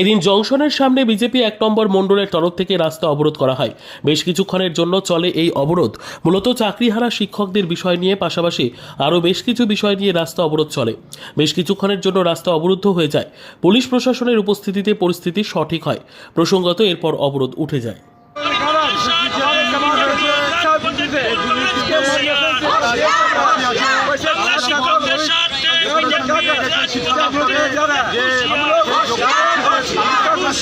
এদিন জংশনের সামনে বিজেপি এক নম্বর মণ্ডলের তরফ থেকে রাস্তা অবরোধ করা হয়। বেশ কিছুক্ষণের জন্য চলে এই অবরোধ। মূলত চাকরিহারা শিক্ষকদের বিষয় নিয়ে পাশাপাশি আরও বেশ কিছু বিষয় নিয়ে রাস্তা অবরোধ চলে। বেশ কিছুক্ষণের জন্য রাস্তা অবরুদ্ধ হয়ে যায়। পুলিশ প্রশাসনের উপস্থিতিতে পরিস্থিতি সঠিক হয়। প্রসঙ্গত এরপর অবরোধ উঠে যায়।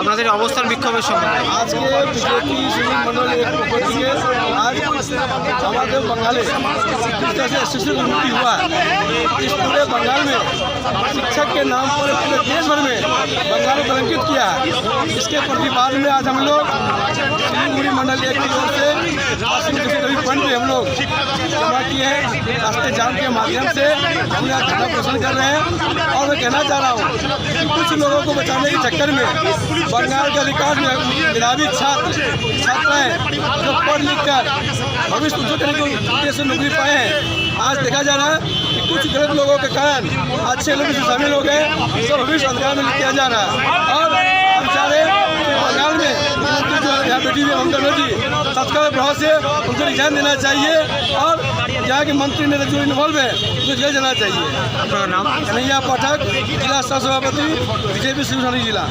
আপনাদের অবস্থান বিক্ষোভের সময় আজকে বিজেপি শ্রমিক মন্ডলের পক্ষ থেকে आज हमारे बंगाल में जिस तरह से एसोसिएशन उन्नति हुआ इस पूरे बंगाल में शिक्षक के नाम पर पूरे देश भर में बंगाल को कलंकित किया इसके प्रतिवाद में आज हम लोग सिलीगुड़ी मंडल एक की ओर से कभी पॉइंट पे हम लोग जमा किए हैं रास्ते जाम के माध्यम से हम यहाँ धरना प्रदर्शन कर रहे हैं और मैं कहना चाह रहा हूँ कि बचाने के चक्कर में बंगाल के अधिकार में मेधावी छात्र, छात्राएँ जो पढ़ लिख कर भविष्य उज्जवल करने के से नौकरी पाए हैं। आज देखा जा रहा है कि कुछ गलत लोगों के कारण अच्छे लोग इसमें शामिल हो गए तो भविष्य अधिकार में किया जा रहा है। और हम चाह रहे हैं बंगाल में मुख्यमंत्री जो यहाँ बैठी हुई ममता बनर्जी तत्काल प्रभाव से उनको रिजाइन देना चाहिए और यहाँ के मंत्री ने जो इन्वॉल्व है उनको जेल जाना चाहिए। नाम? कन्हैया पाठक जिला सह सभापति बीजेपी शिवसैनिक जिला।